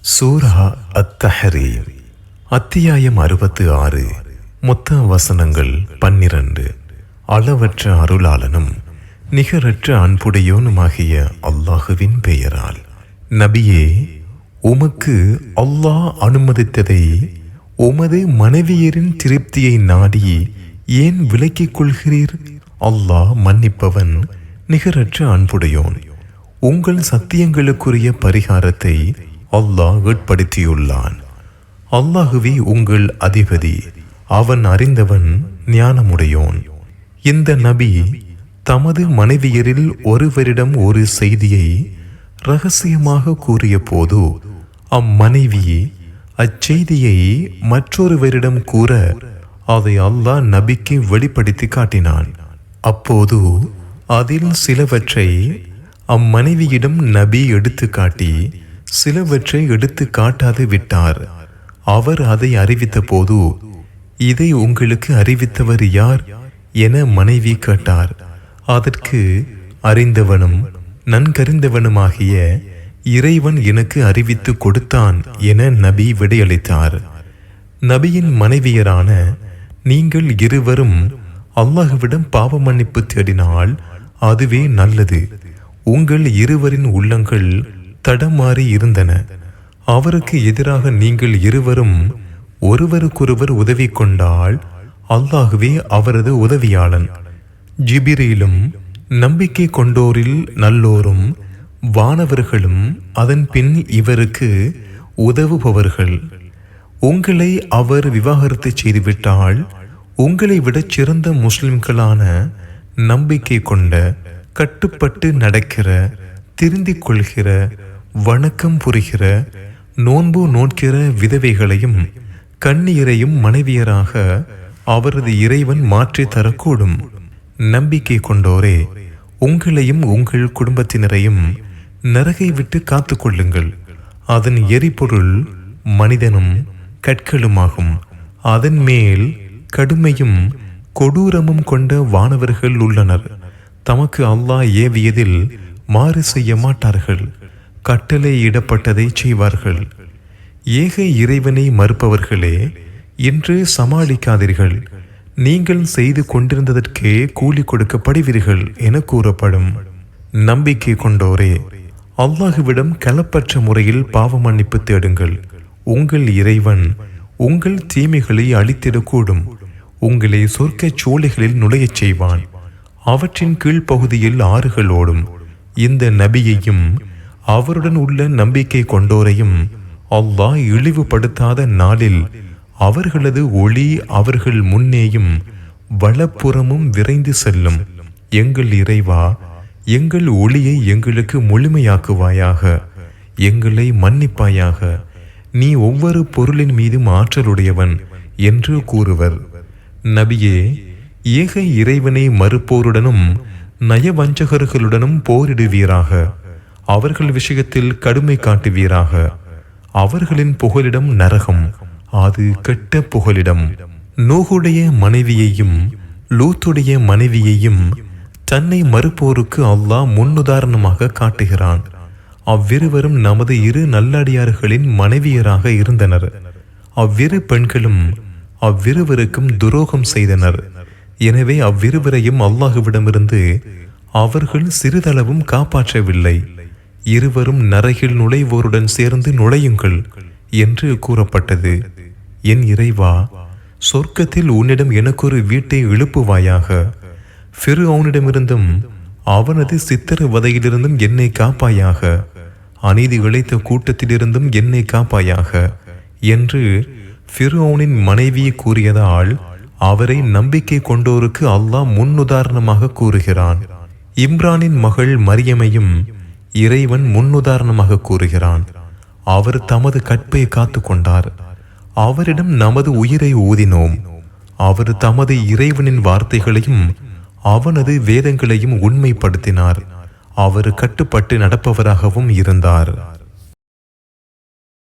சூரா அத்தஹரீ அத்தியாயம் அறுபத்து ஆறு. மொத்த வசனங்கள் பன்னிரண்டு. அளவற்ற அருளாளனும் நிகரற்ற அன்புடையோனுமாகிய அல்லாஹுவின் பெயரால். நபியே உமக்கு அல்லாஹ் அனுமதித்ததை உமது மனைவியரின் திருப்தியை நாடி ஏன் விலக்கிக் கொள்கிறீர்? அல்லாஹ் மன்னிப்பவன் நிகரற்ற அன்புடையோன். உங்கள் சத்தியங்களுக்குரிய பரிகாரத்தை அல்லாஹ் ஏற்படுத்தியுள்ளான் அல்லாஹுவே உங்கள் அதிபதி அவன் அறிந்தவன் ஞானமுடையோன். இந்த நபி தமது மனைவியரில் ஒருவரிடம் ஒரு செய்தியை ரகசியமாக கூறிய போது அம்மனைவி அச்செய்தியை மற்றொருவரிடம் கூற அதை அல்லாஹ் நபிக்கு வெளிப்படுத்தி காட்டினான். அப்போது அதில் சிலவற்றை அம்மனைவியிடம் நபி எடுத்து காட்டி சிலவற்றை எடுத்து காட்டாது விட்டார். அவர் அதை அறிவித்த போது இதை உங்களுக்கு அறிவித்தவர் யார்? என மனைவி கேட்டார். அதற்கு அறிந்தவனும் நன்கறிந்தவனுமாகிய இறைவன் எனக்கு அறிவித்து கொடுத்தான் என நபி விடையளித்தார். நபியின் மனைவியரான நீங்கள் இருவரும் அல்லாஹுவிடம் பாவ மன்னிப்பு தேடினால் அதுவே நல்லது. உங்கள் இருவரின் உள்ளங்கள் தடமாறி இருந்தன. அவருக்கு எதிராக நீங்கள் இருவரும் ஒருவருக்கொருவர் உதவி கொண்டால் அல்லாஹுவே அவரது உதவியாளன். ஜிபிரிலும் நம்பிக்கை கொண்டோரில் நல்லோரும் வானவர்களும் அதன் பின் இவருக்கு உதவுபவர்கள். உங்களை அவர் விவாகரத்து செய்துவிட்டால் உங்களை விட சிறந்த முஸ்லிம்களான நம்பிக்கை கொண்ட கட்டுப்பட்டு நடக்கிற திருந்திக் கொள்கிற வணக்கம் புரிகிற நோன்பு நோட்கிற விதவைகளையும் கண்ணீரையும் மனைவியராக அவரது இறைவன் மாற்றி தரக்கூடும். நம்பிக்கை கொண்டோரே உங்களையும் உங்கள் குடும்பத்தினரையும் நரகை விட்டு காத்து கொள்ளுங்கள். அதன் எரிபொருள் மனிதனும் கற்களுமாகும். அதன் மேல் கடுமையும் கொடூரமும் கொண்ட வானவர்கள் உள்ளனர். தமக்கு அல்லாஹ் ஏவியதில் மாறு செய்ய மாட்டார்கள். கட்டளை இடப்பட்டதை செய்வார்கள். ஏக இறைவனை மறுப்பவர்களே என்று சமாளிக்காதீர்கள். நீங்கள் செய்து கொண்டிருந்ததற்கே கூலி கொடுக்கப்படுவீர்கள் என கூறப்படும். நம்பிக்கை கொண்டோரே அல்லாஹுவிடம் கலப்பற்ற முறையில் பாவ மன்னிப்பு தேடுங்கள். உங்கள் இறைவன் உங்கள் தீமைகளை அழித்திடக்கூடும். உங்களை சொர்க்கச் சோலைகளில் நுழையச் செய்வான். அவற்றின் கீழ்ப்பகுதியில் ஆறுகள் ஓடும் இந்த நபியையும் அவருடன் உள்ள நம்பிக்கை கொண்டோரையும் அல்லாஹ் இழிவுபடுத்தாத நாளில் அவர்களது ஒளி அவர்கள் முன்னேயும் வலப்புறமும் விரைந்து செல்லும். எங்கள் இறைவா எங்கள் ஒளியை எங்களுக்கு முழுமையாக்குவாயாக. எங்களை மன்னிப்பாயாக. நீ ஒவ்வொரு பொருளின் மீதும் ஆற்றலுடையவன் என்று கூறுவர். நபியே ஏக இறைவனை மறுப்போருடனும் நயவஞ்சகர்களுடனும் போரிடுவீராக. அவர்கள் விஷயத்தில் கடுமை காட்டுவீராக. அவர்களின் புகலிடம் நரகம் அது கெட்ட புகலிடம். நூகுடைய மனைவியையும் லூத்துடைய மனைவியையும் தன்னை மறுப்போருக்கு அல்லாஹ் முன்னுதாரணமாக காட்டுகிறான். அவ்விருவரும் நமது இரு நல்லடியார்களின் மனைவியராக இருந்தனர். அவ்விரு பெண்களும் அவ்விருவருக்கும் துரோகம் செய்தனர். எனவே அவ்விருவரையும் அல்லாஹுவிடமிருந்து அவர்கள் சிறிதளவும் காப்பாற்றவில்லை. இருவரும் நரகில் நுழைவோருடன் சேர்ந்து நுழையுங்கள் என்று கூறப்பட்டது. என் இறைவா சொர்க்கத்தில் உன்னிடம் எனக்கொரு வீட்டை எழுப்புவாயாக. ஃபிரு அவனிடமிருந்தும் அவனது சித்திர வதையிலிருந்தும் என்னை காப்பாயாக. அநீதி இழைத்த கூட்டத்திலிருந்தும் என்னை காப்பாயாக என்று ஃபிரோனின் மனைவி கூறியதால் அவரை நம்பிக்கை கொண்டோருக்கு அல்லாஹ் முன்னுதாரணமாக கூறுகிறான். இம்ரானின் மகள் மரியமையும் இறைவன் முன்னுதாரணமாக கூறுகிறான். அவர் தமது கற்பை காத்து கொண்டார். அவரிடம் நமது உயிரை ஊதினோம். அவர் தமது இறைவனின் வார்த்தைகளையும் அவனது வேதங்களையும் உண்மைப்படுத்தினார். அவர் கட்டுப்பட்டு நடப்பவராகவும் இருந்தார்.